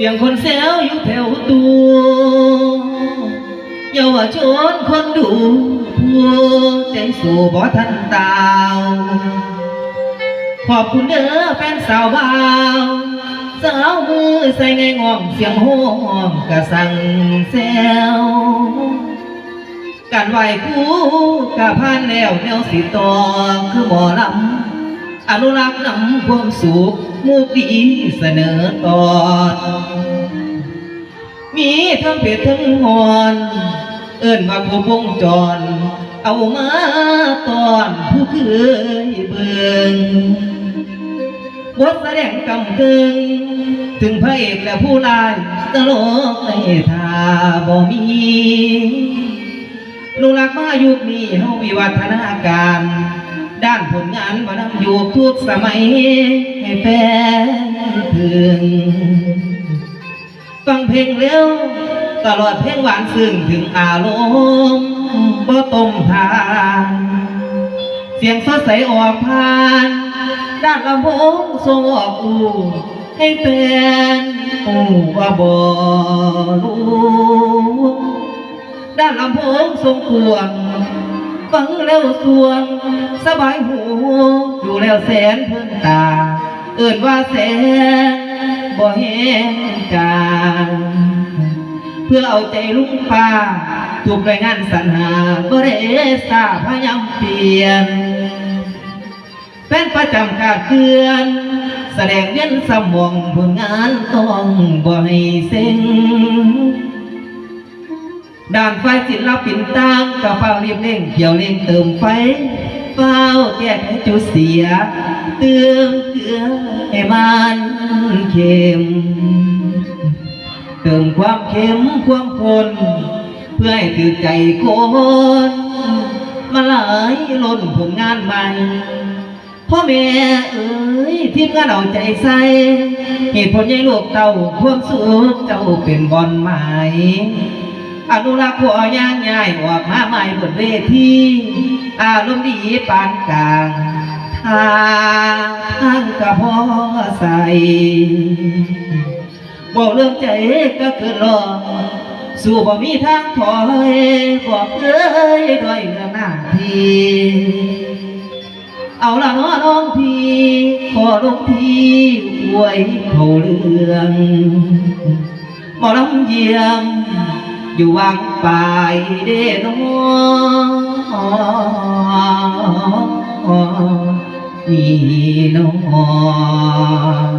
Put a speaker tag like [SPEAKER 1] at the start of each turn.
[SPEAKER 1] เสียงคนแซวอยู่แถวตัวเยาวชนคนดูพัวใจสู่บ่ทันตาว ขอบคุณเด้อแฟนสาวบ่าวสาวมือใส่ในง่องเสียงโห้องกะสั่งแซวการไหวคู่กะผ่านแล้วแนวสิต่อคือหมอลำ อนุรักษ์นำความสุขมูกดีเสนอตอนมีทั้งเพชรทั้งงอน เอิ้นว่าผู้วงจร เอามาตอนผู้เคยเบิงบทแสดงกำกึ่งถึงพระเอกและผู้ลายตลกในทาบ่มีลูกหลักมายุคนี้เฮาวิวัฒนาการ ด้านผลงานมานำอยู่ทุกสมัยให้แฟนถึงฟังเพลงเร็วตลอดเพลงหวานซึ้งถึงอารมณ์บ่ต้มทานเสียงสดใสออกผ่าน ด้านลำโพงส่งออกอูให้แฟนอู้ว่าบ่รู้ด้านลำโพงทรงพวง ฟังแล้วสวง สบายหู อยู่แล้วแสนเพิ่นตา เอิ่นว่าแสนบ่เห็นจางเพื่อเอาใจลุงป้าถูกรายงานสรรหาบ่ได้ทราพยายามเปลี่ยนแฟนประจำการเตือน แสดงเวียนสมองผลงานต้องบ่ให้เซ็ง ด้านไฟศิลปินต่างกับเฝ้าเรียบเร่งเกี่ยวเร่งเติมไฟเฝ้าแก้ไขจุดเสีย เติมเกลือให้มันเค็ม เติมความเค็มความข้นเพื่อให้ถือใจคนมาหลายล้นผลงานใหม่พ่อแม่เอ๋ยทีมงานเอาใจใส่เหตุผลใหญ่ลูกเต่าความสุขเจ้าเป็นบอลไหม อนุรักษ์ผัวย่างง่ายออกมาใหม่บนเวทีอารมณ์ดีปานกลางทางทางกะพอใส่บอกเรื่องใจก็เกิดรอสู่บ่มีทางถอยบอกเคยด้วยเรื่องหน้าทีเอาละเนาะน้องพี่ขอลงพี่อวยเขาเรื่องหมอลำเยี่ยม อยู่วังปลายเด้น้องนี่น้อ